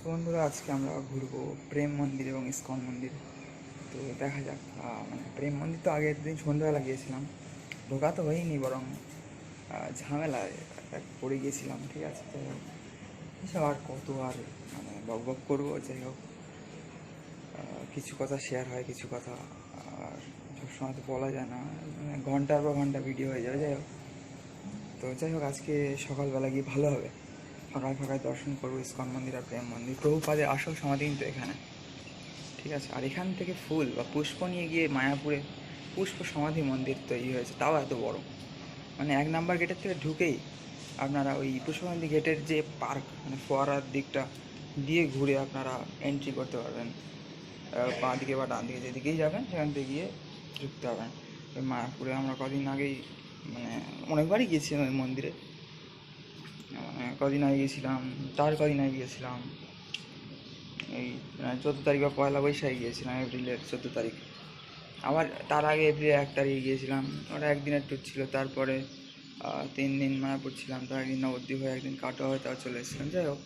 তো বন্ধুরা, আজকে আমরা ঘুরবো প্রেম মন্দির এবং ইস্কন মন্দির। তো দেখা যাক মানে প্রেম মন্দির তো আগের দিন সন্ধ্যাবেলা গিয়েছিলাম। ঢোকা তো হয়নি, বরং ঝামেলায় পড়ে গিয়েছিলাম, ঠিক আছে? তো এসব আর কত আর মানে বক বক করব, যাই হোক। কিছু কথা শেয়ার হয়, কিছু কথা আর সবসময় তো বলা যায় না। মানে ঘণ্টার পর ঘণ্টা ভিডিও হয়ে যাবে, যাই হোক। তো যাই হোক, আজকে সকালবেলা গিয়ে ভালো হবে। ফাঁকায় ফাঁকায় দর্শন করব, ইস্কন মন্দির আর প্রেম মন্দির। প্রভুপাদের আসল সমাধি কিন্তু এখানে। ঠিক আছে? আর এখান থেকে ফুল বা পুষ্প নিয়ে গিয়ে মায়াপুরে পুষ্প সমাধি মন্দির তৈরি হয়েছে। তাও এত বড়। মানে এক নাম্বার গেটের থেকে ঢুকেই আপনারা ওই পুষ্পকান্তি গেটের যে পার্ক মানে ফোয়ারার দিকটা দিয়ে ঘুরে আপনারা এন্ট্রি করতে পারবেন। বাঁ দিকে বা ডান দিকে যেদিকেই যাবেন, সেখান থেকে গিয়ে ঢুকতে পারবেন ওই মায়াপুরে আমরা কদিন আগেই মানে অনেকবারই গিয়েছিলাম ওই মন্দিরে। মানে কদিন আগে গিয়েছিলাম তার কদিন আগে গিয়েছিলাম। এই চোদ্দ তারিখ বা পয়লা বৈশাখে গিয়েছিলাম, এপ্রিলের চোদ্দ তারিখ। আবার তার আগে এপ্রিলের এক তারিখে গিয়েছিলাম, ওটা একদিনের ট্যুর ছিল, তারপরে তিন দিন মায়াপুর ছিলাম, তার একদিন নবদ্বীপ হয়ে, একদিন কাটা হয়ে তাও চলে এসেছিলাম, যাই হোক।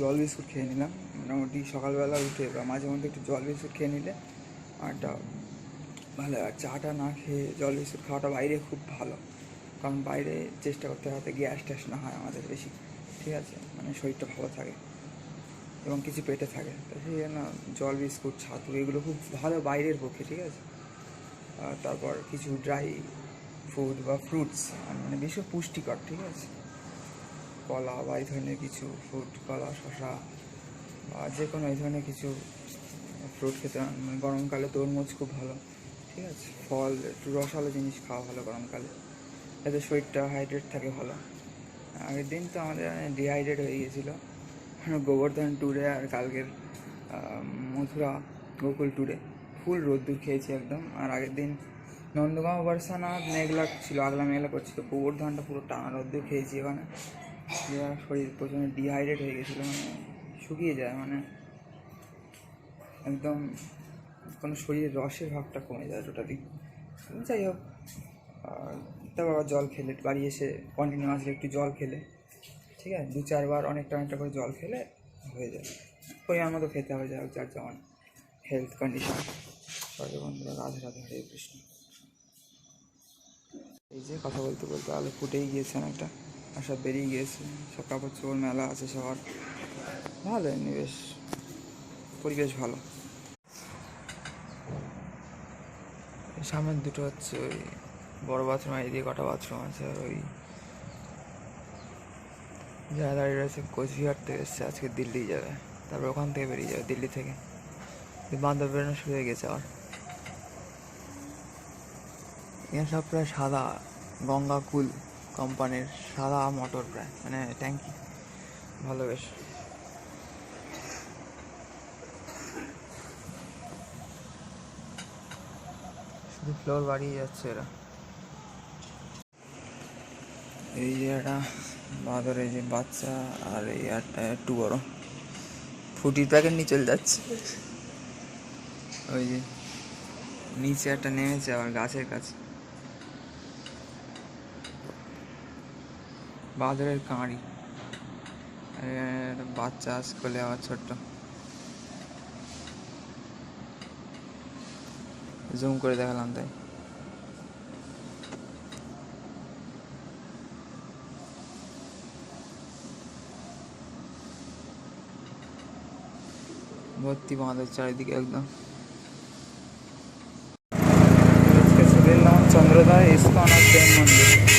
জল বিস্কুট খেয়ে নিলাম, মোটামুটি সকালবেলা উঠে, বা মাঝে মধ্যে একটু জল বিস্কুট খেয়ে নিলে আরটা ভালো আর চাটা না খেয়ে জল বিস্কুট খাওয়াটা বাইরে খুব ভালো। কারণ বাইরে চেষ্টা করতে যাতে গ্যাস ট্যাস না হয় আমাদের বেশি। ঠিক আছে? মানে শরীরটা ভালো থাকে এবং কিছু পেটে থাকে। তো সেই জন্য জল, বিস্কুট, ছাতু এগুলো খুব ভালো বাইরের পক্ষে, ঠিক আছে? আর তারপর কিছু ড্রাই ফুড বা ফ্রুটস মানে বেশি পুষ্টিকর, ঠিক আছে? কলা বা এই ধরনের কিছু ফ্রুট কলা শশা বা যে কোনো এই ধরনের কিছু ফ্রুট খেতে মানে গরমকালে তরমুজ খুব ভালো, ঠিক আছে? ফল, একটু রসালো জিনিস খাওয়া ভালো গরমকালে। যাতে শরীরটা হাইড্রেট থাকে ভালো। আগের দিন তো আমাদের ডিহাইড্রেট হয়ে গিয়েছিল। গোবর্ধন ট্যুরে আর কালকের মথুরা গোকুল ট্যুরে ফুল রোদ্দুর খেয়েছি একদম। আর আগের দিন নন্দগাঁও বর্ষানা মেঘলা ছিল, আগলা মেঘলা করছিল। গোবর্ধনটা পুরো টানা রোদ্দুর খেয়েছি ওখানে শরীর প্রচণ্ড ডিহাইড্রেট হয়ে গেছিল মানে শুকিয়ে যায় মানে একদম কোনো শরীরের রসের ভাবটা কমে যায় টোটালি যাই হোক, আর তারপর আবার জল খেলে, বাড়ি এসে কন্টিনিউয়াসলি একটু জল খেলে, ঠিক আছে? দু চারবার অনেকটা অনেকটা করে জল খেলে হয়ে যায় পরিমাণ মতো খেতে হবে, যাই হোক, যার যেমন হেলথ কন্ডিশন সবাই বন্ধুরা রাধে রাধে হরে কৃষ্ণ। এই যে কথা বলতে বলতে আলো ফুটেই গিয়েছে অনেকটা, আর সব বেরিয়ে গিয়েছে। সব কাপড় চোপড় মেলা আছে সবার। ভালো এমনি বেশ পরিবেশ ভালো। সামনের দুটো হচ্ছে ওই বড় বাথরুম আর এদিকে কটা বাথরুম আছে ওই যারা দাঁড়িয়ে রয়েছে কোচবিহার থেকে এসছে, আজকে দিল্লি যাবে। তারপর ওখান থেকে বেরিয়ে যাবে, দিল্লি থেকে। বান্ধব বেরোনো শুরু হয়ে গেছে আবার। এখানে সব প্রায় সাদা, গঙ্গা কুল কোম্পানির সাদা মোটর প্রায় মানে ট্যাঙ্কি ভালো বেশ। শুধু ফ্লোর বাড়িয়ে যাচ্ছে এরা। এই একটা বাঁদর এই যে বাচ্চা আর এই একটা একটু বড়। ফুটির প্যাকেট নিয়ে চলে যাচ্ছে। ওই যে নিচে একটা নেমেছে আবার গাছের কাছে। বাঁদরের কাঁড়ি। বাচ্চা স্কুলে আবার ছোট্ট। জুম করে দেখালাম তাই। ভর্তি বাঁধের চারিদিকে একদম। চন্দ্রদায় ইস্কন আর প্রেম মন্দির।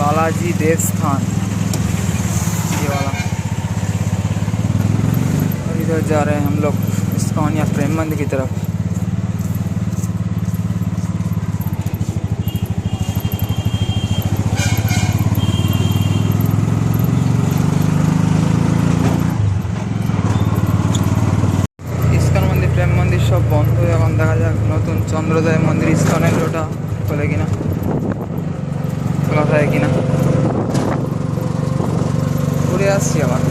बालाजी देवस्थान ये वाला और इधर जा रहे हैं हम लोग इस्कान या प्रेमबंद की तरफ সব বন্ধ এখন দেখা যাক নতুন চন্দ্রদয় মন্দির ইস্কনের ওটা খোলে কিনা থাকে কিনা। ঘুরে আসছি আবার।